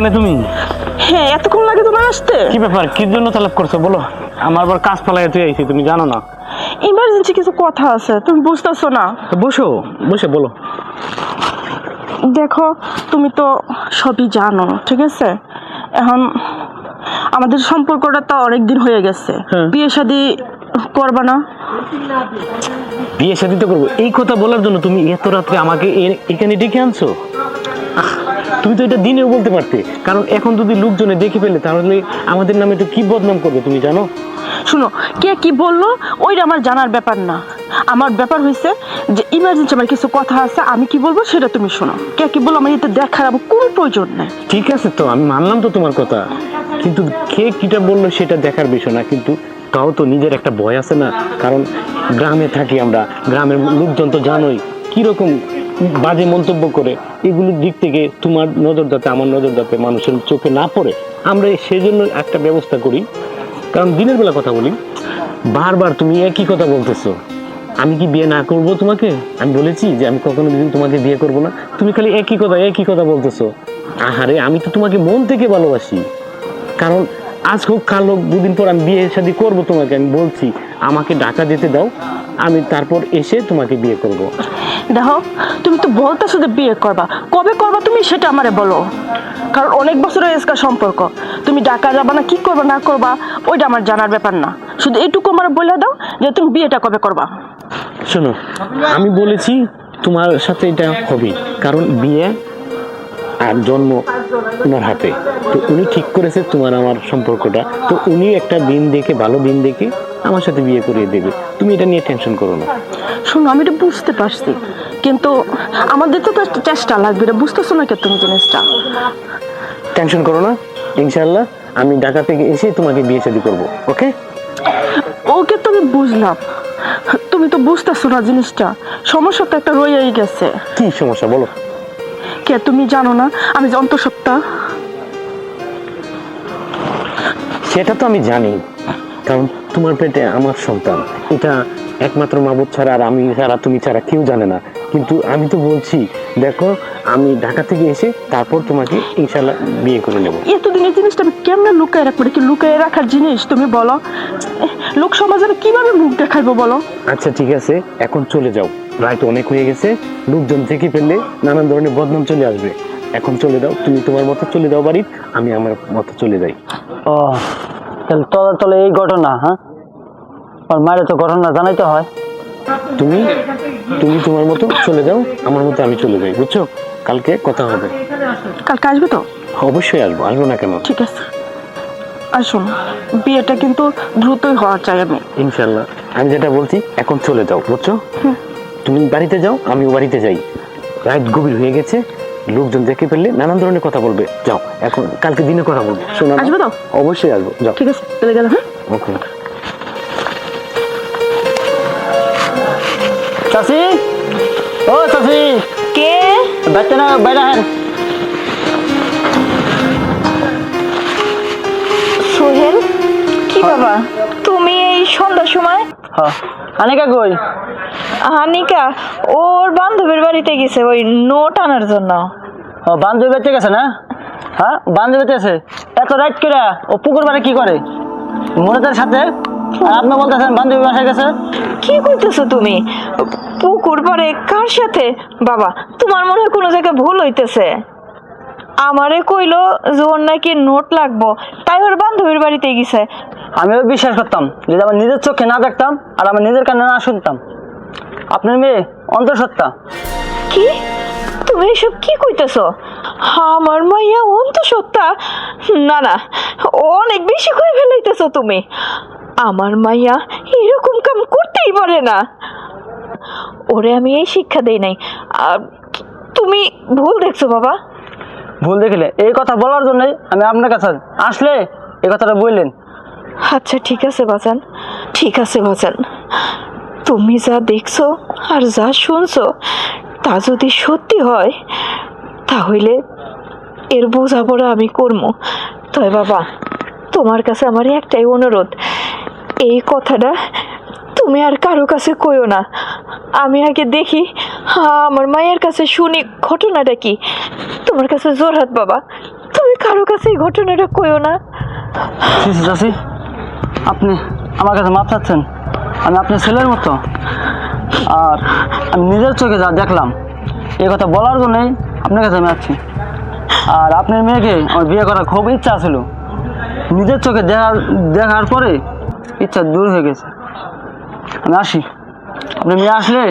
এখানে তুমি? হ্যাঁ এতক্ষণ লাগে তোমার আসতে। কি ব্যাপার? কি জন্য তালাপ করছ? বলো। আমার আবার কাজ পালাই তুই আইছি তুমি জানো না। ইমার্জেন্সি কিছু কথা আছে তুমি বুঝতেছো না। বসো বসে বলো। দেখো তুমি তো সবই জানো ঠিক আছে? এখন আমাদের সম্পর্কটা তো অনেক দিন হয়ে গেছে। হ্যাঁ। বিয়ে শাদি করবা না? বিয়ে শাদি তো করব। এই কথা বলার জন্য তুমি এত রাত্রে আমাকে এ- এখানে ডেকে আনছো? আহ, তুমি তো এটা দিনেও বলতে পারতে। কারণ এখন যদি লোকজনে দেখে ফেলে তাহলে আমাদের নামে তো কি বদনাম করবে তুমি জানো? শুনো কে কি বলল ওইটা আমার জানার ব্যাপার না। আমার ব্যাপার হয়েছে যে ইমার্জেন্সি আমার কিছু কথা আছে আমি কি বলব সেটা তুমি শোনো। কে কি বলল আমার এটা দেখার আমার কোনো প্রয়োজন নেই। ঠিক আছে তো আমি মানলাম তো তোমার কথা। কিন্তু কে কিটা বলল সেটা দেখার বিষয় না কিন্তু তাও তো নিজের একটা ভয় আছে না? কারণ গ্রামে থাকি আমরা গ্রামের লোকজন তো জানোই কীরকম বাজে মন্তব্য করে এগুলোর দিক থেকে তোমার নজর যাতে, আমার নজর যাতে মানুষের চোখে না পড়ে, আমরা সেজন্য একটা ব্যবস্থা করি। কারণ দিনের বেলা কথা বলি, বারবার তুমি একই কথা বলতেছো। আমি কি বিয়ে না করব তোমাকে? আমি বলেছি যে আমি কখনো দিন তোমাকে বিয়ে করব না। তুমি খালি একই কথা একই কথা বলতেছো। আহারে, আমি তো তোমাকে মন থেকে ভালোবাসি। কারণ আজ হোক, কাল হোক, দুদিন পর আমি বিয়ে শাদী করব তোমাকে, আমি বলছি, আমাকে ডাকা যেতে দাও। আমি তারপর এসে তোমাকে বিয়ে করব। দেখো তুমি তো বলতেছো যে বিয়ে করবা। কবে করবা তুমি সেটা আমারে বলো। কারণ অনেক বছরের এসকার সম্পর্ক। তুমি ডাকা যাবা না কি করবা না করবা ওইটা আমার জানার ব্যাপার না। শুধু এইটুকু আমার বলে দাও যে তুমি বিয়েটা কবে করবা। শোনো আমি বলেছি তোমার সাথে এটা হবে। কারণ বিয়ে আর জন্ম ওনার হাতে। তো উনি ঠিক করেছে তোমার আমার সম্পর্কটা। তো উনি একটা দিন দেখে ভালো দিন দেখে আমার সাথে বিয়ে করিয়ে দেবে। তুমি এটা নিয়ে টেনশন করো না। শুনো আমি এটা বুঝতে পারছি। কিন্তু আমাদের তো একটা চেষ্টা লাগবে এটা বুঝতেছো না কে তুমি জিনিসটা? টেনশন করো না ইনশাল্লাহ আমি ঢাকা থেকে এসে তোমাকে বিয়ে শাদী করব ওকে? ওকে তো আমি বুঝলাম। তুমি তো বুঝতেছো না জিনিসটা। সমস্যা তো একটা রয়েই গেছে। কি সমস্যা বলো? কে তুমি জানো না আমি যে অন্তঃসত্ত্বা। সেটা তো আমি জানি। কারণ তোমার পেটে আমার সন্তান। এটা একমাত্র মাবুদ ছাড়া আর আমি ছাড়া তুমি ছাড়া কেউ জানে না। কিন্তু আমি তো বলছি দেখো আমি ঢাকা থেকে এসে তারপর তোমাকে ইনশাল্লাহ বিয়ে করে নেব। এতদিনের জিনিসটা আমি কেমনে লুকায় রাখব? কি লুকায় রাখার জিনিস তুমি বলো? লোক সমাজে আমি কীভাবে মুখ দেখাইবো বলো? আচ্ছা ঠিক আছে এখন চলে যাও। রাত অনেক হয়ে গেছে লোকজন থেকে ফেললে নানান ধরনের বদনাম চলে আসবে। এখন চলে দাও তুমি তোমার মতো চলে দাও বাড়ি আমি আমার মতো চলে যাই। ও তাহলে তলে তলে এই ঘটনা হ্যাঁ? আর মায়ের তো ঘটনা জানাইতে হয়। তুমি তুমি তোমার মতো চলে যাও আমার মতো আমি চলে যাই বুঝছ? কালকে কথা হবে। কালকে আসবে তো? অবশ্যই আসব আসব না কেন? ঠিক আছে। আর শোনো বিয়েটা কিন্তু দ্রুতই হওয়া চাই আমি। ইনশাল্লাহ। আমি যেটা বলছি এখন চলে যাও বুঝছ? তুমি বাড়িতে যাও আমিও বাড়িতে যাই। রাত গভীর হয়ে গেছে লোকজন দেখে ফেললে নানান ধরনের কথা বলবে। যাও এখন কালকে দিনে কথা বলব। শোনো না? আসবে তো? অবশ্যই আসব। যাও। ঠিক আছে চলে গেলাম হ্যাঁ? ওকে। চাষি ও চাষি কে? বাচ্চা না বাইরে হ্যাঁ সোহেল? কি বাবা তুমি এই সন্ধ্যার সময়? হ্যাঁ। আনিকা কই? হানিকা ওর বান্ধবীর বাড়িতে গেছে ওই নোট আনার জন্য। ও বান্ধবী বেঁচে গেছে না? হ্যাঁ বান্ধবী বেঁচে আছে এত রাইট করে? ও পুকুর বাড়ি কি করে? মনেদের সাথে? আর আপনি বলতেছেন বান্ধবী বাসায় গেছে। কি কইতেছো তুমি? পুকুর পাড়ে কার সাথে? বাবা তোমার মনে হয় কোনো জায়গায় ভুল হইতেছে। আমারে কইলো যে ওর নাকি নোট লাগবো। তাই ওর বান্ধবীর বাড়িতে গেছে। আমিও বিশ্বাস করতাম যদি আমার নিজের চোখে না দেখতাম আর আমার নিজের কানে না শুনতাম। আপনার মেয়ে অন্তঃসত্ত্বা। কি? তুমি এসব কি কইতেছো? আমার মাইয়া অন্তঃসত্ত্বা। না না অনেক বেশি কই ফেলাইতেছো তুমি। আমার মাইয়া এরকম কাম করতেই পারে না। ওরে আমি এই শিক্ষা দেই নাই। আর তুমি ভুল দেখছ বাবা। ভুল দেখলে? এই কথা বলার জন্য আমি আপনার কাছে আসলে এই কথাটা বললেন। আচ্ছা ঠিক আছে বাজান। ঠিক আছে বাজান। তুমি যা দেখছ আর যা শুনছো তা যদি সত্যি হয়, তাহলে এর বোঝাপড়া আমি করব তবে বাবা, তোমার কাছে আমার একটাই অনুরোধ। এই কথাটা তুমি আর কারও কাছে কইও না। আমি আগে দেখি হ্যাঁ আমার মায়ের কাছে শুনি ঘটনাটা কি। তোমার কাছে জোরহাত বাবা, তুমি কারও কাছে এই ঘটনাটা কইও না। আপনি আমার কাছে মাপ চাচ্ছেন। আমি আপনার ছেলের মতো। আর আমি নিজের চোখে যা দেখলাম এই কথা বলার জন্যই আপনার কাছে আমি আছি আর আপনার মেয়েকে আমার বিয়ে করার খুব ইচ্ছা ছিল নিজের চোখে দেখার দেখার পরে ইচ্ছা দূর হয়ে গেছে। আমি আসি। আপনি মেয়ে আসলে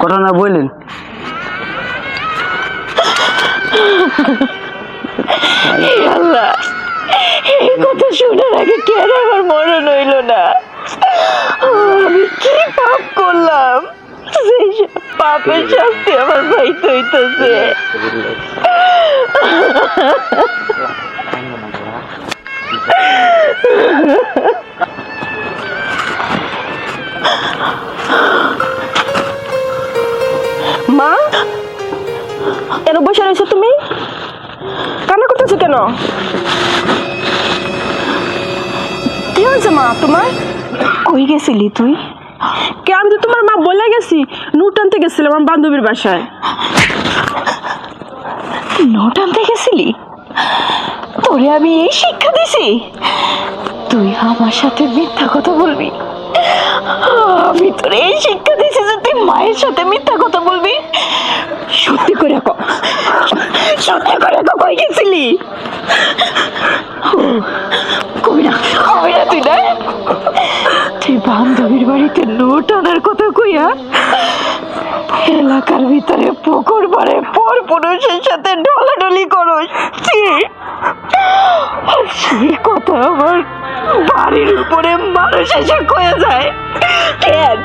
ঘটনা বললেন। আল্লাহ, এই কথা শোনার আগে কেন আমার মরণ হইল না? কি পাপ করলাম? পাপের শাস্তি আমার পাইতে হইতেছে। মা এর বসে রয়েছো তুমি? কান্না করতেছো কেন? কি হয়েছে মা, তোমার? কই গেছিলি তুই? কে আমি তো তোমার মা বলে গেছি গেছিলাম আমার বান্ধবীর বাসায়। নোট আনতে গেছিলি? তোরে আমি এই শিক্ষা দিছি। তুই আমার সাথে মিথ্যা কথা বলবি। আমি তোরে এই শিক্ষা দিছি। মায়ের সাথে মিথ্যা কথা বলবি? সত্যি করে কো সত্যি করে কো কই গেছিলি? না না তুই না? তুই বান্ধবীর বাড়িতে নোট আনার কথা কইয়া এলাকার ভিতরে পুকুর পাড়ে পর পুরুষের সাথে ঢলাঢলি করস। সেই কথা আমার বাড়ির উপরে মানুষ এসে কয়ে যায়, কেন?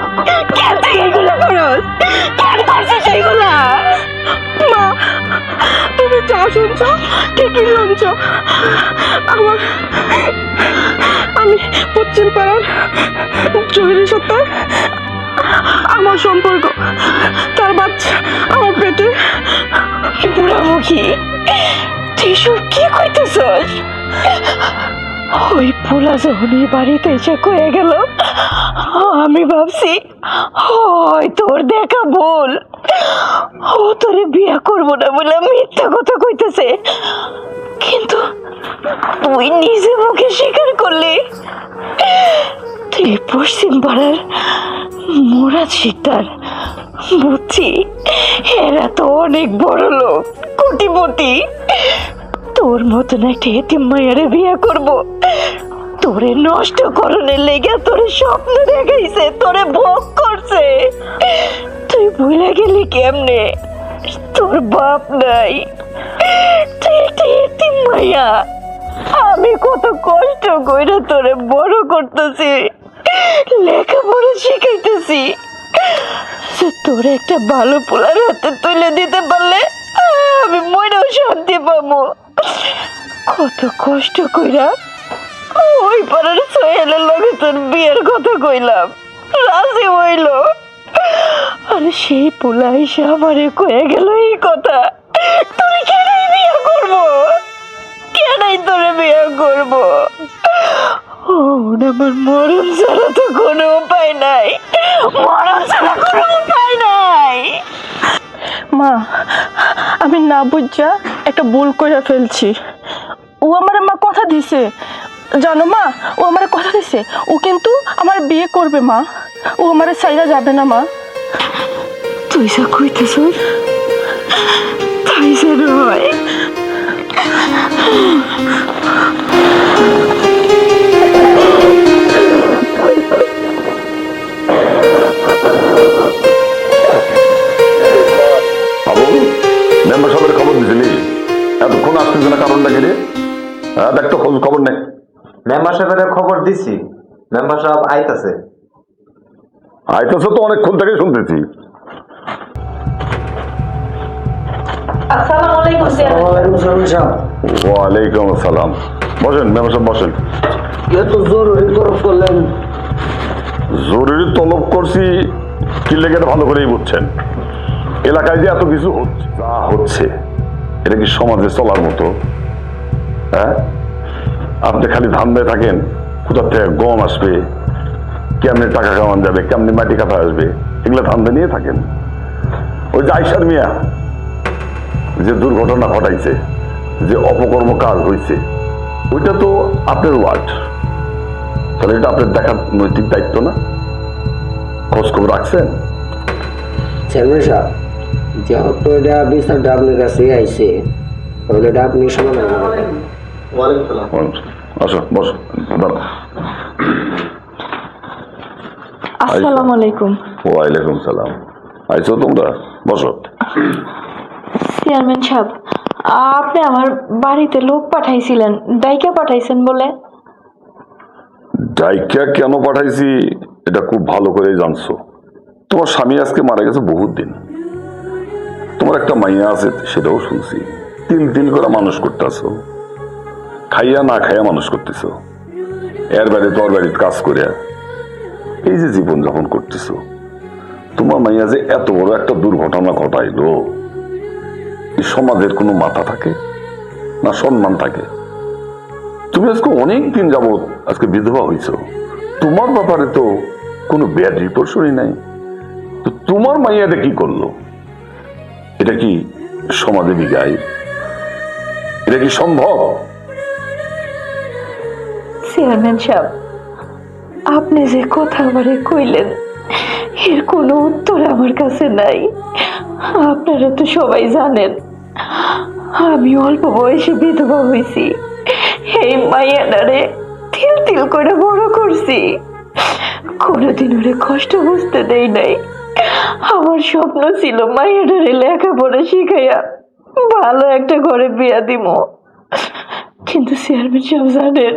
কেন তুই এগুলো করস? কেন করছিস এগুলা? মা, তুমি যা শুনছো, ঠিকই শুনছো। আমার, আমি পশ্চিম পাড়ার জহিরের সাথে আমার সম্পর্ক, তার বাচ্চা, আমার পেটে। বুড়ামুখী, তুই সব কি কইতেছস? ওই পোলা যখন এই বাড়িতে এসে কয়ে গেল, আমি ভাবছি হয় তোর দেখা ভুল। ও তোরে বিয়ে করব না বলে মিথ্যা কথা কইতেছে। কিন্তু তুই নিজে মুখে স্বীকার করলি। তুই পশ্চিম পাড়ার মোরাদ শিকদার বুঝছি? এরা তো অনেক বড় লোক, কোটিপতি। তোর মতন একটা এতিম মায়ের বিয়ে করব? তোরে নষ্ট করণের লেগে তোরে স্বপ্ন দেখাইছে, তোরে ভোগ করছে। তুই ভুলে গেলি কেমনে? তোর বাপ নাই। তুই একটা আমি কত কষ্ট কইরা তোরে বড় করতেছি, লেখাপড়া শিখাইতেছি। সে তোর একটা ভালো পোলার হাতে তুলে দিতে পারলে, আমি মনেও শান্তি পাবো। কত কষ্ট কইরা ওই পাড়ার সোহেলের লগে তোর বিয়ের কথা কইলাম। রাজি হইল। আর সেই পোলা এসে আমারে কয়ে গেল এই কথা। তুই কেনাই বিয়ে করব? কেনাই তোরে বিয়ে করব? ও আমার মরণ ছাড়া তো কোনো উপায় নাই। মরণ ছাড়া কোনো উপায় নাই। মা, আমি না বুঝা একটা ভুল করে ফেলছি। ও আমার মা কথা দিছে। জানো মা, ও আমার কথা দিছে। ও কিন্তু আমার বিয়ে করবে মা। ও আমার সাইরা যাবে না মা। তুই যা কইতেছ তাই মেম্বার সাহেবের খবর দিছি। মেম্বার সাহেব আইতাছে। আইতেছে তো অনেকক্ষণ থেকে শুনতেছি। ওয়ালাইকুম আসসালাম বসেন মেম্বার সাহেব বসেন। এত জরুরি তরফ করলেন। জরুরি তলব করছি কি লেগে ভালো করেই বুঝছেন। এলাকায় যে এত কিছু যা হচ্ছে এটা কি সমাজে চলার মতো? হ্যাঁ? আপনি খালি ধান দিয়ে থাকেন কোথার থেকে গম আসবে, কেমনি টাকা কামান যাবে, কেমনি মাটি কাটা আসবে, এগুলো ধান্দা নিয়ে থাকেন। ওই যে আইসার মিয়া, যে দুর্ঘটনা ঘটাইছে, যে অপকর্ম কাজ হয়েছে ওইটা তো আপনার ওয়ার্ড। তাহলে এটা আপনার দেখার নৈতিক দায়িত্ব না? খোঁজ খবর রাখছেন? চেয়ারম্যান সাহেব যেহেতু এটা আপনার কাছে আইছে, তাহলে এটা আপনি সমাধান আসো বসো আসসালামু আলাইকুম। ওয়ালাইকুম সালাম। আইছো তোমরা বসো। চেয়ারম্যান সাহেব আপনি আমার বাড়িতে লোক পাঠাইছিলেন দাইকা পাঠাইছেন বলে। ডাইকা কেন পাঠাইছি এটা খুব ভালো করে জানছো। তোমার স্বামী আজকে মারা গেছে বহুত দিন। তোমার একটা মাইয়া আছে সেটাও শুনছি। তিল তিল করে মানুষ করতেছো। খাইয়া না খাইয়া মানুষ করতেছো। এর বাড়ি তোর বাড়ির কাজ করিয়া এই যে জীবন যাপন করতেছো, তোমার মাইয়া যে এত বড় একটা দুর্ঘটনা ঘটাইলো, এই সমাজের কোনো মাথা থাকে না সম্মান থাকে? তুমি আজকে অনেক দিন যাবৎ আজকে বিধবা হয়েছ তোমার ব্যাপারে তো কোনো ব্যাড রিপোর্ট শুনি নাই। তো তোমার মাইয়াটা কি করল? এটা কি সমাজে বিগায়? এটা কি সম্ভব? চেয়ারম্যান সাহেব, আপনি যে কথা আমারে কইলেন, এর কোনো উত্তর আমার কাছে নাই। আপনারা তো সবাই জানেন, আমি অল্প বয়সে বিধবা হয়েছি। এই মাইয়াডারে তিল তিল করে বড় করছি। কোনোদিন ওরে কষ্ট বুঝতে দেই নাই। আমার স্বপ্ন ছিল মাইয়াডারে লেখাপড়া শিখাইয়া ভালো একটা ঘরে বিয়া দিমো। কিন্তু চেয়ারম্যান সাহেব জানেন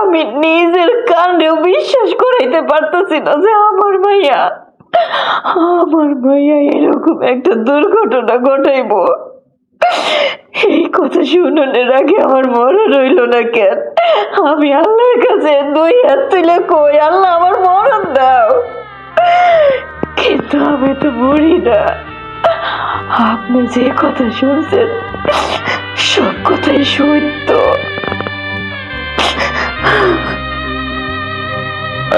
আমি নিজের কাণ্ডেও বিশ্বাস করাইতে পারতেছি না যে আমার মাইয়া আমার মাইয়া এরকম একটা দুর্ঘটনা ঘটাইব। এই কথা শুনানোর আগে আমার মরণ রইল না কেন? আমি আল্লাহর কাছে দুই হাত তুলে কই, আল্লাহ আমার মরণ দাও। কিন্তু আমি তো মরি না। আপনি যে কথা শুনছেন, সব কথাই সত্য।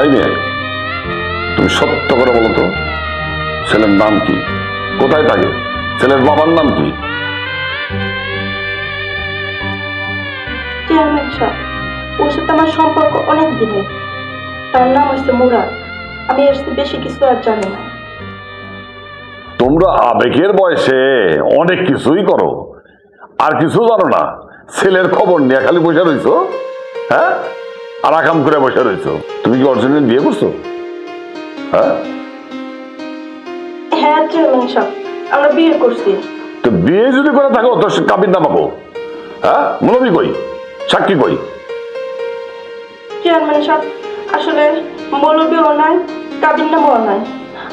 এই মেয়ে তুমি সত্য করে বলো তো। ছেলের নাম কি? কোথায় থাকে? ছেলের বাবার নাম কি? চেয়ারম্যান সাহেব ওর সাথে আমার সম্পর্ক অনেক দিনের। তার নাম হচ্ছে মুরাদ। আমি এর বেশি কিছু আর জানি না। তোমরা আবেগের বয়সে অনেক কিছুই করো। আর কিছু জানো না ছেলের খবর নিয়ে খালি বসে রইছো? হ্যাঁ? আর আকাম করে বসে রইছো। তুমি কি অর্জুনের বিয়ে করছ? হ্যাঁ? হ্যাঁ চেয়ারম্যান সাহেব আমরা বিয়ে করছি। তো বিয়ে যদি করে থাকো তো কাবির নাম পাবো। হ্যাঁ? মনবি কই? সাক্ষী কই? চেয়ারম্যান সাহেব আসলে মৌলবীও নাই কাবির নামও নাই।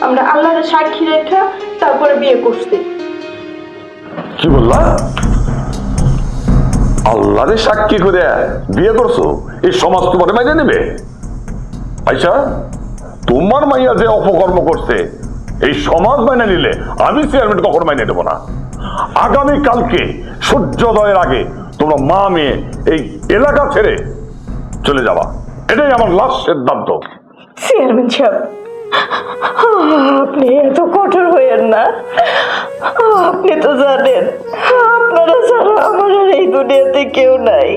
আমরা আল্লাহর সাক্ষী রেখা তারপরে বিয়ে করছি। কি বললা? আল্লাহরে সাক্ষী করে বিয়ে করছ, এই সমাজ তোমার মাইনে নেবে আইসা, তোমার মাইয়া যে অপকর্ম করছে, এই সমাজ মাইনে নিলে আমি চেয়ারম্যান কখনো মাইনে দেবো না। আগামী কালকে, সূর্যোদয়ের আগে, তোমরা মা মেয়ে এই এলাকা ছেড়ে চলে যাবা। এটাই আমার লাস্ট সিদ্ধান্ত। চেয়ারম্যান সাহেব আপনি এত কঠোর হইয়েন না। আপনি তো জানেন, আপনারা ছাড়া আমার এই দুনিয়াতে কেউ নাই।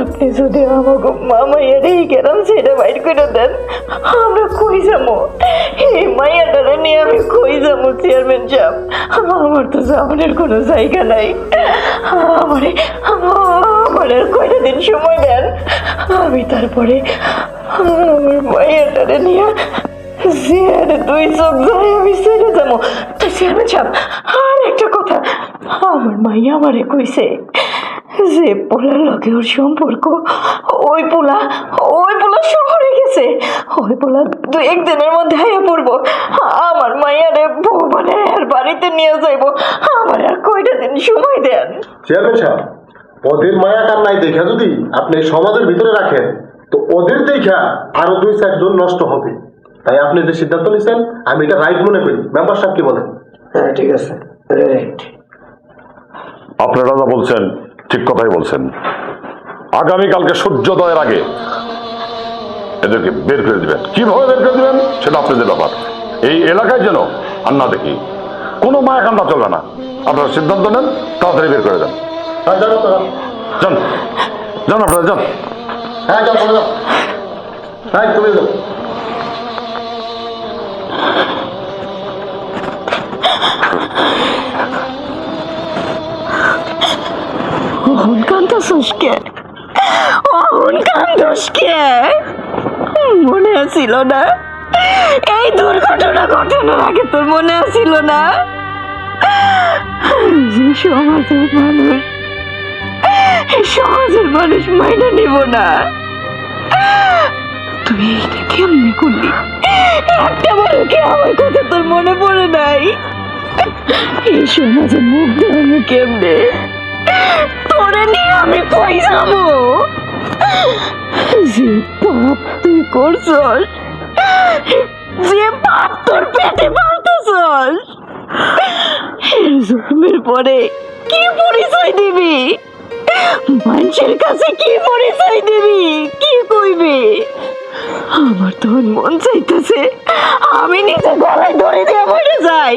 আপনি যদি আমাকে মামাইয়ার এই গেলাম, সেটা বাইর করে দেন। আমরা কই যাব? এই মাইয়াটারে নিয়ে আমি কই যাব, চেয়ারম্যান সাহেব? আমার তো যাওয়ার কোনো জায়গা নাই। আমারে, আমার আর কয়টা দিন সময় দেন? আমি তারপরে আমার মাইয়াটারে নিয়ে জিয়ারে দুই চোখ যায় আমি ছেড়ে যাব। চেয়ারম্যান সাহেব, আর একটা কথা। আমার মাইয়া আমারে কইছে যে পোলার লগে ওর সম্পর্ক ওই পোলা ওই পোলা শহরে গেছে। ওই পোলা দু একদিনের মধ্যে আয়া পড়ব। আমার মাইয়ারে মানে আর বাড়িতে নিয়ে যাইবো। আমার আর কয়টা দিন সময় দেন। চেয়ারম্যান সাহেব ওদের মায়া কান্নাই দেখা যদি আপনি সমাজের ভিতরে রাখেন তো ওদের দেখা আরও দুই চারজন নষ্ট হবে। তাই আপনি যে সিদ্ধান্ত নিচ্ছেন আমি এটা রাইট মনে করি। মেম্বার সাহেব কি বলেন? হ্যাঁ ঠিক আছে। রাইট আপনারা যা বলছেন ঠিক কথাই বলছেন। আগামীকালকে সূর্যোদয়ের আগে এদেরকে বের করে দিবেন। কীভাবে বের করে দিবেন সেটা আপনাদের ব্যাপার। এই এলাকায় যেন আর না দেখি। কোনো মায়া কান্না চলবে না। আপনারা সিদ্ধান্ত নেন তাড়াতাড়ি বের করে দেন। হ্যাঁ যান যান। আপনারা যান। হ্যাঁ যাও হ্যাঁ তুমি অহন কান্দোস কে? অহন কান্দোস মনে আছিল না। এই দুর্ঘটনা ঘটানোর আগে তোর মনে আছিল না? যে সমাজের মানুষ সমাজের মানুষ মাইনে নিব না। তুই এইটা কেমনে করলি? একটা বড় কি আমার কথা তোর মনে পড়ে নাই। এই সমাজে মুখ দেওয়ানো কেমনে? তোরে নিয়ে আমি কই যে পাপ তুই করছস, যে পাপ তোর পেটে পালতেছস জন্মের পরে কি পরিচয় দিবি? মানুষের কাছে কি পরিচয় দিবি? কি কইবি? আমার তখন মন চাইতেছে আমি নিজে গলায় ধরে দিয়ে যাই।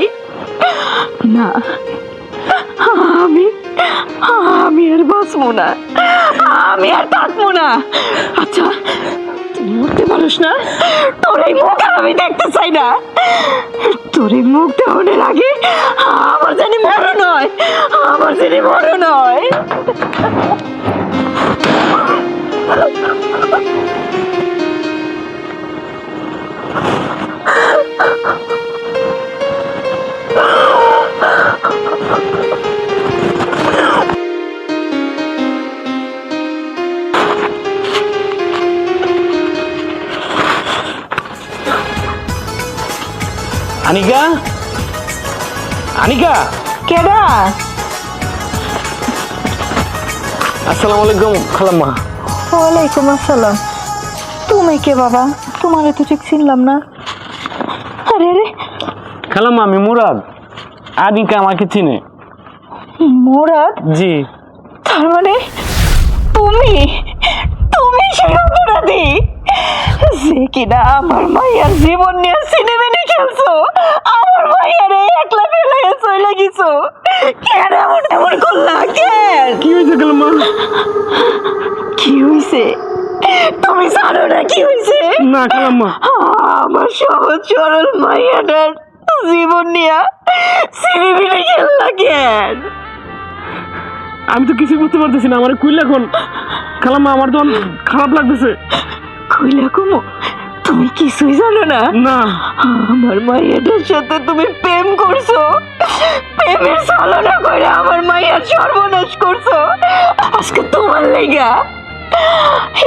না, আমি আমি আর বাঁচবো না। আমি আর থাকব না। আচ্ছা তুই মরতে পারিস না? তোর এই মুখ আমি দেখতে চাই না। তোর এই মুখ দেওয়ানোর আগে আমার জানি মরো নয় আমার জানি মরো নয় আনিকা? আনিকা? কেডা? আসসালামু আলাইকুম খালাম্মা। ওয়ালাইকুম আসসালাম। তুমি কে বাবা? তোমারে তো ঠিক চিনলাম না। আরে রে। খালাম্মা আমি মুরাদ। আনিকা আমাকে চিনে। মুরাদ? জি। তার মানে তুমি? তুমি সেই অপরাধী যে কিনা আমার মাইয়ার জীবন নিয়ে সিনেমেনে খেলছো? আমার মাইয়ার এই একলা ফেলে চলে গেছো। কেন এমন এমন করলা? কেন কি হয়েছে খালাম্মা কি হইছে? তুমি জানো না কি হইছে? না খালাম্মা আমার সহজ সরল মাইয়াটার জীবন নিয়ে সিনেমেনে খেললা কেন? আমি তো কিছু বুঝতে পারতেছি না আমার কুইল এখন। খালাম্মা আমার তো খারাপ লাগতেছে। কইলা কুমো তুমি কিছুই জানো না। না। আমার মাইয়াটার সাথে তুমি প্রেম করছ। প্রেমের ছলনা করে আমার মাইয়ার সর্বনাশ করছ। আজকে তোমার লেগা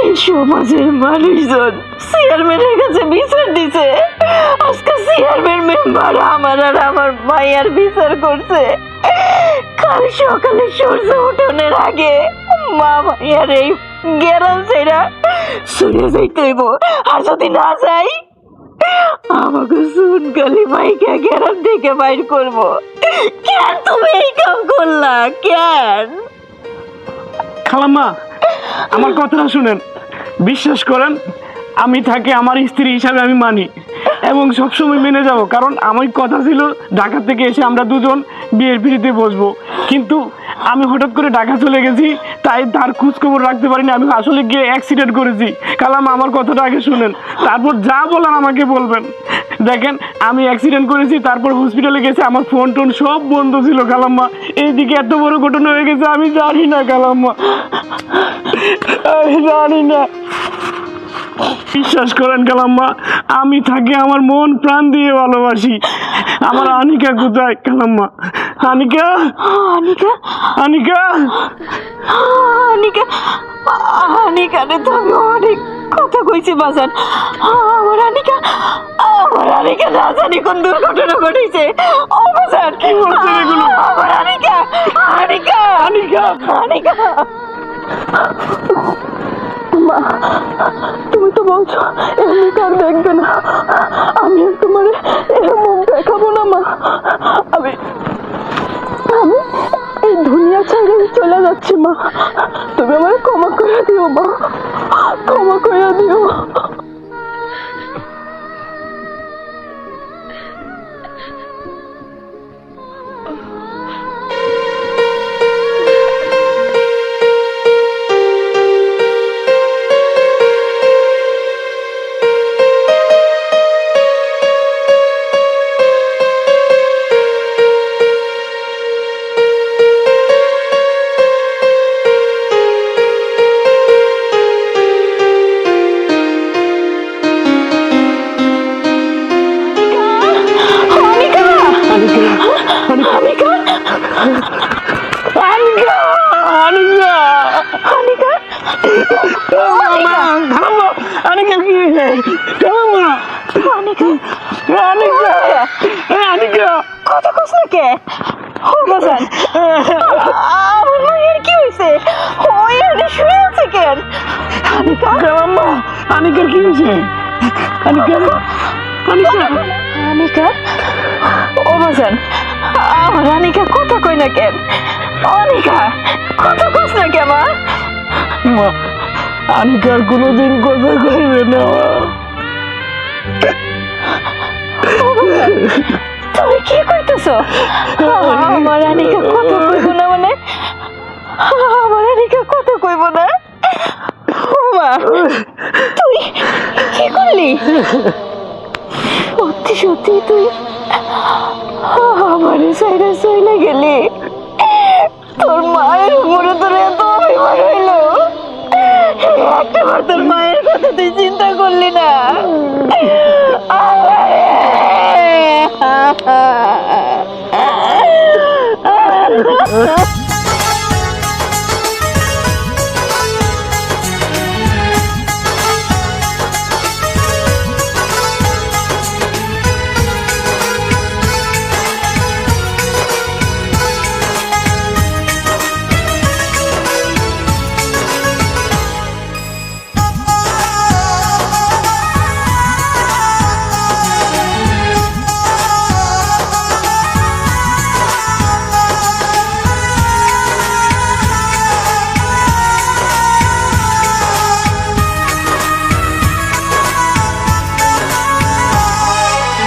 এই সমাজের মানুষজন চেয়ারম্যানের কাছে বিচার দিছে। আজকে চেয়ারম্যান মেম্বার আমার আর আমার মাইয়ার বিচার করছে। কাল সকালে সূর্য উঠোনের আগে মা মাইয়ার এই গেরাম সেরা সরে যাইতে হইব আর যদি না যাই। আমাকে সুন গালি মাইকে গেরাম থেকে বাইর করব। কেন তুমি এই কাম করলা? কেন? খালাম্মা, আমার কথাটা শুনেন। বিশ্বাস করেন আমি থাকি আমার স্ত্রী হিসাবে আমি মানি। এবং সবসময় মেনে যাব, কারণ আমার কথা ছিল ঢাকা থেকে এসে আমরা দুজন বিয়ের পিড়িতে বসবো। কিন্তু আমি হঠাৎ করে ঢাকা চলে গেছি, তাই তার খোঁজখবর রাখতে পারিনি। আমি আসলে গিয়ে অ্যাক্সিডেন্ট করেছি। কালাম, আমার কথাটা আগে শুনেন। তারপর যা বলার আমাকে বলবেন। দেখেন, আমি অ্যাক্সিডেন্ট করেছি, তারপর হসপিটালে গেছে, আমার ফোন টোন সব বন্ধ ছিল কালাম্মা। এইদিকে এত বড় ঘটনা হয়ে গেছে, আমি জানি না কালাম্মা। আমি জানি না। বিশ্বাস করেন কালাম্মা আমি থাকি আমার মন প্রাণ দিয়ে ভালোবাসি। আমার আনিকা কোথায় কালাম্মা? আনিকা? আনিকা? আনিকা? আনিকা? আনিকা রে তো আমি অনেক কথা কইছি বাজান। আমার আনিকা আমার আনিকা না জানি কোন দুর্ঘটনা ঘটেছে। ও বাজান কি বলছেন এগুলো? আমার আনিকা আনিকা আনিকা আনিকা। মা, তুমি তো বলছো, এমনি কার দেখবে না? আমি আর তোমার মুখ দেখাবো না, মা। আমি আমি এই দুনিয়া ছেড়ে চলে যাচ্ছি, মা। তুমি আমার ক্ষমা করে দিও, মা। ক্ষমা করে দিও। আনিকার কি হয়েছে? আনিকা আনিকা আনিকা ও বাজান আমার আনিকা কথা কই না কেন? অনিকা কথা কস না কে মা মা আনিকার কোনোদিন কথা কইবে না তুমি কি করতেছো আমার আনিকা কথা কইব না মানে? আমার আনিকা কথা কইব না? মা তুই কি করলি? সত্যি সত্যি তুই আমার সাইডে সইলে গেলি। তোর মায়ের উপরে তোর এত অভিমান হইল। একটা বার তোর মায়ের কথা তুই চিন্তা করলি না। আরে!